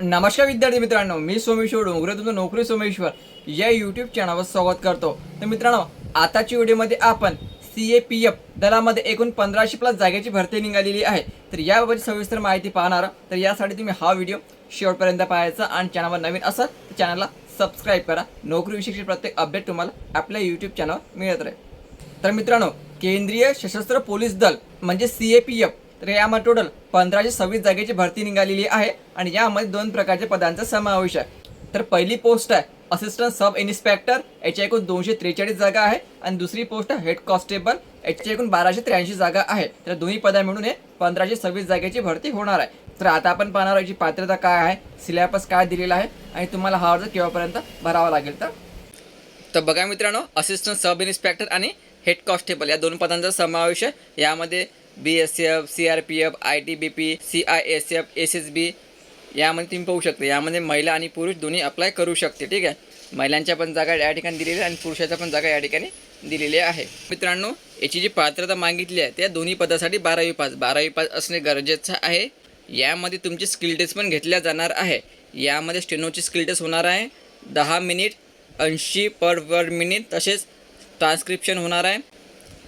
नमस्कार विद्यार्थी मित्रांनो मी सोमेश्वर डोंगरे तुमचं नोकरी सोमेश्वर. या यूट्यूब चॅनलवर स्वागत करतो. तर मित्रांनो आताच्या व्हिडिओमध्ये आपण सी ए पी एफ दलामध्ये एकूण पंधराशे प्लस जागेची भरती निघालेली आहे. तर याबाबत सविस्तर माहिती पाहणार तर यासाठी तुम्ही हा व्हिडिओ शेवटपर्यंत पाहायचा आणि चॅनलवर नवीन असाल तर चॅनलला सबस्क्राईब करा. नोकरीविषयीचे प्रत्येक अपडेट तुम्हाला आपल्या यूट्यूब चॅनलवर मिळत राहील. तर मित्रांनो केंद्रीय सशस्त्र पोलीस दल म्हणजे सी ए पी एफ तर यामध्ये टोटल पंधराशे सव्वीस जागेची भरती निघालेली आहे आणि यामध्ये दोन प्रकारच्या पदांचा समावेश आहे. तर पहिली पोस्ट आहे असिस्टंट सब इन्स्पेक्टर याच्या एकूण दोनशे त्रेचाळीस जागा आहे आणि दुसरी पोस्ट आहे हेड कॉन्स्टेबल याच्या एकूण बाराशे त्र्याऐंशी जागा आहे. तर दोन्ही पदा मिळून हे पंधराशे सव्वीस जागेची भरती होणार आहे. तर आता आपण पाहणार याची पात्रता काय आहे सिलेबस काय दिलेला आहे आणि तुम्हाला हा अर्ज केव्हापर्यंत भरावा लागेल तर? तर बघा मित्रांनो असिस्टंट सब इन्स्पेक्टर आणि हेड कॉन्स्टेबल या दोन पदांचा समावेश आहे. यामध्ये B S F C R P F I T B P C I S F S S B यामध्ये तुम्ही पाहू शकता. यामध्ये महिला आणि पुरुष दोन्ही अप्लाय करू शकते ठीक आहे? महिलांच्या पण जागा या ठिकाणी दिलेल्या आहे आणि पुरुषाच्या पण जागा या ठिकाणी दिलेल्या आहे मित्रांनो याची जी पात्रता मागितली आहे त्या दोन्ही पदासाठी बारावी पास. बारावी पास असणे गरजेचं आहे. यामध्ये तुमची स्किल टेस्ट पण घेतल्या जाणार आहे. यामध्ये स्टेनोची स्किल टेस्ट होणार आहे. दहा मिनिट ऐंशी पर पर मिनिट तसेच ट्रान्स्क्रिप्शन होणार आहे.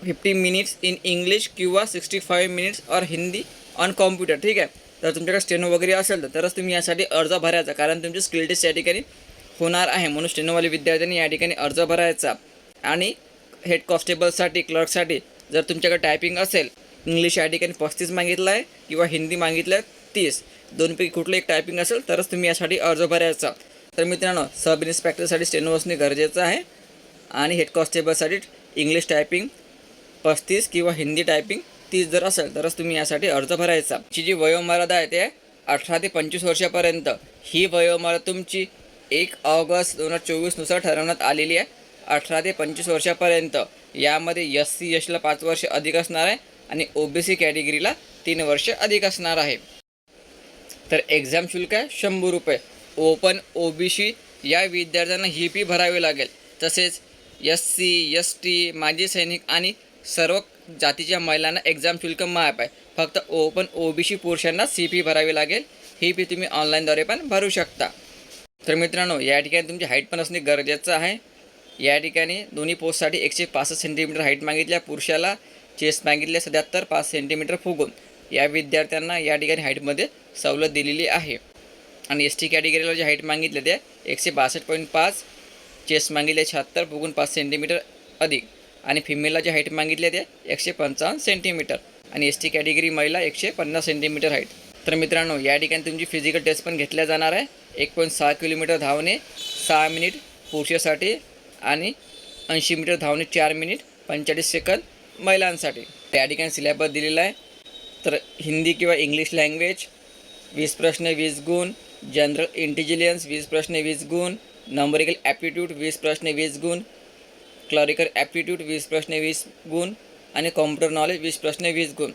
फिफ्टी मिनिट्स इन इंग्लिश किंवा सिक्स्टी फाईव्ह मिनिट्स और हिंदी ऑन कॉम्प्युटर ठीक आहे? तर तुमच्याकडे स्टेनो वगैरे असेल तर तरच तुम्ही यासाठी अर्ज भरायचा कारण तुमची स्किल टेस्ट या ठिकाणी होणार आहे. म्हणून स्टेनोवाले विद्यार्थ्यांनी या ठिकाणी अर्ज भरायचा. आणि हेड कॉन्स्टेबलसाठी क्लर्कसाठी जर तुमच्याकडे टायपिंग असेल इंग्लिश या ठिकाणी पस्तीस मागितलं आहे किंवा हिंदी मागितलं आहे तीस. दोनपैकी कुठलं एक टायपिंग असेल तरच तुम्ही यासाठी अर्ज भरायचा. तर मित्रांनो सब इन्स्पेक्टरसाठी स्टेनो असणे गरजेचं आहे. आणि हेड कॉन्स्टेबलसाठी इंग्लिश टायपिंग पस्तीस किंवा हिंदी टायपिंग तीस जर असेल तरच तुम्ही यासाठी अर्ज भरायचा. ची जी वयोमर्यादा आहे ते अठरा ते पंचवीस वर्षापर्यंत. ही वयोमर्यादा तुमची एक ऑगस्ट दोन हजार चोवीसनुसार ठरवण्यात आलेली आहे. अठरा ते पंचवीस वर्षापर्यंत. यामध्ये एस सी एसला पाच वर्ष अधिक असणार आहे आणि ओ बी सी कॅटेगरीला तीन वर्ष अधिक असणार आहे. तर एक्झाम शुल्क आहे शंभर रुपये. ओपन ओ बी सी या विद्यार्थ्यांना ही फी भरावी लागेल. तसेच एस सी एस टी माजी सैनिक आणि सर्व जातीच्या महिलांना एक्झाम शुल्क माफ आहे. फक्त ओपन ओ बी सी पुरुषांना सी फी भरावी लागेल. ही फी तुम्ही ऑनलाईनद्वारे पण भरू शकता. तर मित्रांनो या ठिकाणी तुमची हाईट पण असणे गरजेचं आहे. या ठिकाणी दोन्ही पोस्टसाठी एकशे पासष्ट सेंटीमीटर हाईट मागितल्या पुरुषाला. चेस्ट मागितल्या सत्याहत्तर पाच सेंटीमीटर फुगून. या विद्यार्थ्यांना या ठिकाणी हाईटमध्ये सवलत दिलेली आहे. आणि एस टी कॅटेगरीला जे हाईट मागितले ते एकशे बासष्ट पॉईंट पाच. चेस्ट मागितले शहात्तर फुगून पाच सेंटीमीटर अधिक. आणि फिमेलला जे हाईट मागितले ते एकशे पंचावन्न सेंटीमीटर आणि एस टी कॅटेगरी महिला एकशे पन्नास सेंटीमीटर हाईट तर मित्रांनो या ठिकाणी तुमची फिजिकल टेस्ट पण घेतल्या जाणार आहे. एक पॉईंट सहा किलोमीटर धावणे सहा मिनिट पुरुषासाठी आणि ऐंशी मीटर धावणे चार मिनिट पंचेचाळीस सेकंद महिलांसाठी. त्या ठिकाणी सिलेबस दिलेला आहे. तर हिंदी किंवा इंग्लिश लँग्वेज वीस प्रश्न वीस गुण जनरल इंटेलिजन्स वीस प्रश्न वीस गुण नंबरिकल ॲप्टिट्यूड वीस प्रश्न वीस गुण क्लरिकल ॲप्टिट्यूड वीस प्रश्न वीस गुण आणि कॉम्प्युटर नॉलेज वीस प्रश्न वीस गुण.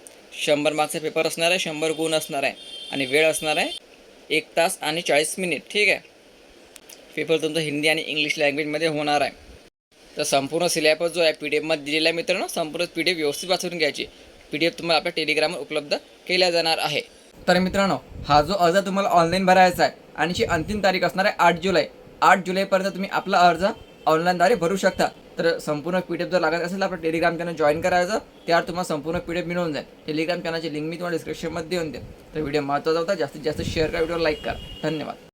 शंभर मार्क्सचा पेपर असणार आहे शंभर गुण असणार आहे आणि वेळ असणार आहे एक तास आणि चाळीस मिनिट ठीक आहे? पेपर तुमचा हिंदी आणि इंग्लिश लँग्वेजमध्ये होणार आहे. तर संपूर्ण सिलेबस जो आहे पी डी एफमध्ये दिलेला आहे मित्रांनो संपूर्ण पी डी एफ व्यवस्थित वाचून घ्यायची. पी डी एफ तुम्हाला आपल्या टेलिग्रामवर उपलब्ध केल्या जाणार आहे. तर मित्रांनो हा जो अर्ज तुम्हाला ऑनलाईन भरायचा आहे आणि जी अंतिम तारीख असणार आहे आठ जुलै. आठ जुलैपर्यंत तुम्ही आपला अर्ज ऑनलाईनद्वारे भरू शकता. तर संपूर्ण पी डी एफ जर लागत असेल तर आपलं टेलिग्राम चॅनल जॉईन करायचं. त्यावर तुम्हाला संपूर्ण पी डी एफ मिळून जाईल. टेलिग्राम चॅनलची लिंक मी तुम्हाला डिस्क्रिप्शनमध्ये देऊन देईल तर व्हिडिओ महत्त्वाचा होता. जास्तीत जास्त शेअर करा व्हिडिओ लाईक करा. धन्यवाद.